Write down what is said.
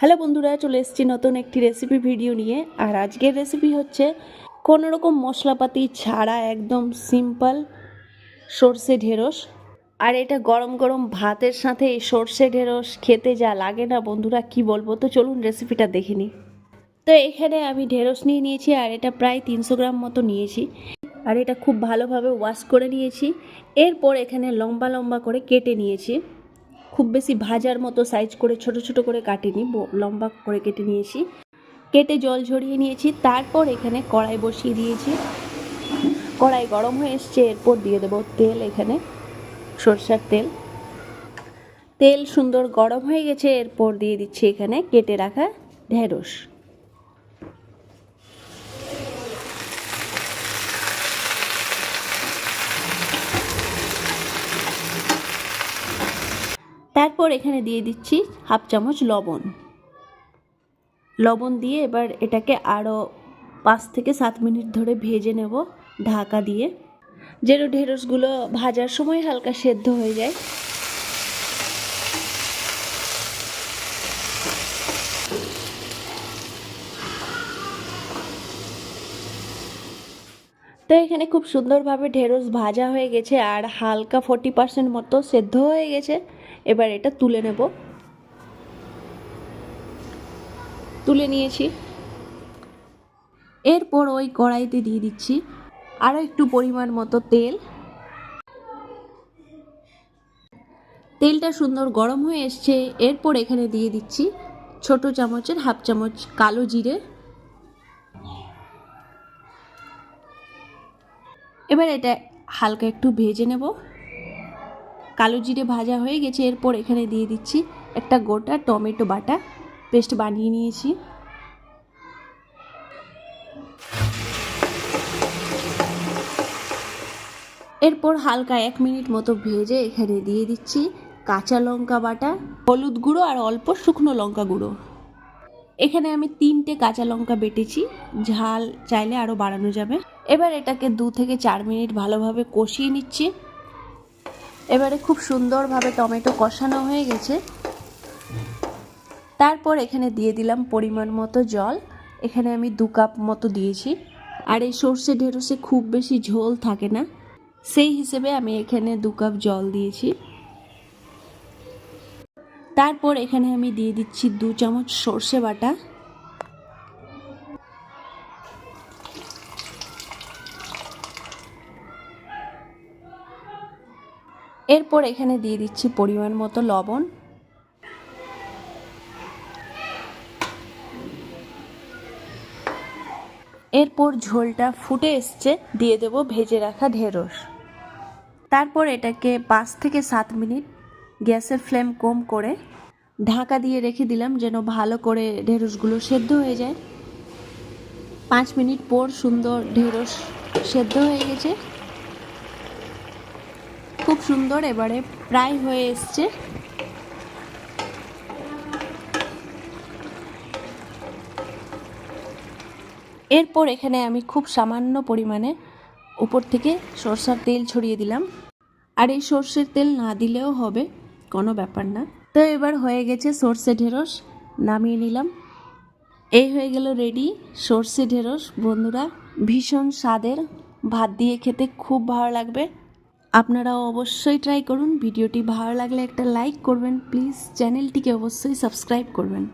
Hello বন্ধুরা, চলে এসেছি নতুন একটি রেসিপি ভিডিও নিয়ে। আর আজকের রেসিপি হচ্ছে কোনো রকম মশলাপাতি ছাড়া একদম সিম্পল সর্ষে ঢেঁড়স। আর এটা গরম গরম ভাতের সাথে এই সর্ষে ঢেঁড়স খেতে যা লাগে না বন্ধুরা, কি বলব? তো চলুন রেসিপিটা দেখে নিই। তো এখানে আমি ঢেঁড়স নিয়ে নিয়েছি, আর এটা প্রায় তিনশো গ্রাম মতো নিয়েছি। আর এটা খুব ভালোভাবে ওয়াশ করে নিয়েছি। এরপর এখানে লম্বা লম্বা করে কেটে নিয়েছি। খুব বেশি ভাজার মতো সাইজ করে, ছোট ছোট করে কাটিনি লম্বা করে কেটে নিয়েছি। কেটে জল ঝরিয়ে নিয়েছি, তারপর এখানে কড়াই বসিয়ে দিয়েছি। কড়াই গরম হয়ে এসছে, এরপর দিয়ে দেবো তেল এখানে, সরষার তেল। তেল সুন্দর গরম হয়ে গেছে, এরপর দিয়ে দিচ্ছি এখানে কেটে রাখা ঢেঁড়স। তারপর এখানে দিয়ে দিচ্ছি হাফ চামচ লবণ। লবণ দিয়ে এবার এটাকে আরও পাঁচ থেকে সাত মিনিট ধরে ভেজে নেব ঢাকা দিয়ে। যেন ঢেঁড়সগুলো ভাজার সময় হালকা সেদ্ধ হয়ে যায়। তো এখানে খুব সুন্দরভাবে ঢেঁড়স ভাজা হয়ে গেছে আর হালকা ফোর্টি পার্সেন্ট মতো সেদ্ধ হয়ে গেছে। এবার এটা তুলে নেব। তুলে নিয়েছি। এরপর ওই কড়াইতে দিয়ে দিচ্ছি আরও একটু পরিমাণ মতো তেল। তেলটা সুন্দর গরম হয়ে এসছে। এরপর এখানে দিয়ে দিচ্ছি ছোট চামচের হাফ চামচ কালো জিরে। এবার এটা হালকা একটু ভেজে নেব। কালো জিরে ভাজা হয়ে গেছে, এরপর এখানে দিয়ে দিচ্ছি একটা গোটা টমেটো বাটা। পেস্ট বানিয়ে নিয়েছি। এরপর হালকা এক মিনিট মতো ভেজে এখানে দিয়ে দিচ্ছি কাঁচা লঙ্কা বাটা, হলুদ গুঁড়ো আর অল্প শুকনো লঙ্কা গুঁড়ো। এখানে আমি তিনটে কাঁচা লঙ্কা বেটেছি, ঝাল চাইলে আরও বাড়ানো যাবে। এবার এটাকে দু থেকে চার মিনিট ভালোভাবে কষিয়ে নিচ্ছি। এবারে খুব সুন্দরভাবে টমেটো কষানো হয়ে গেছে। তারপর এখানে দিয়ে দিলাম পরিমাণ মতো জল। এখানে আমি দু কাপ মতো দিয়েছি। আর এই সর্ষে ঢেঁড়সে খুব বেশি ঝোল থাকে না। সেই হিসেবে আমি এখানে দু কাপ জল দিয়েছি। তারপর এখানে আমি দিয়ে দিচ্ছি দু চামচ সর্ষে বাটা। এরপর এখানে দিয়ে দিচ্ছি পরিমাণ মতো লবণ। এরপর ঝোলটা ফুটে এসছে, দিয়ে দেবো ভেজে রাখা ঢেঁড়স। তারপর এটাকে পাঁচ থেকে সাত মিনিট গ্যাসের ফ্লেম কম করে ঢাকা দিয়ে রেখে দিলাম যেন ভালো করে ঢেঁড়সগুলো সেদ্ধ হয়ে যায়। পাঁচ মিনিট পর সুন্দর ঢেঁড়স সেদ্ধ হয়ে গেছে। খুব সুন্দর, এবারে প্রায় হয়ে এসছে। এরপর এখানে আমি খুব সামান্য পরিমাণে উপর থেকে সরষার তেল ছড়িয়ে দিলাম। আর এই সর্ষের তেল না দিলেও হবে, কোনো ব্যাপার না। তো এবার হয়ে গেছে সর্ষে ঢেঁড়স, নামিয়ে নিলাম। এই হয়ে গেল রেডি সর্ষে ঢেঁড়স। বন্ধুরা, ভীষণ স্বাদের। ভাত দিয়ে খেতে খুব ভালো লাগবে। আপনারাও অবশ্যই ট্রাই করুন। ভিডিওটি ভালো লাগলে একটা লাইক করবেন। প্লিজ চ্যানেলটিকে অবশ্যই সাবস্ক্রাইব করবেন।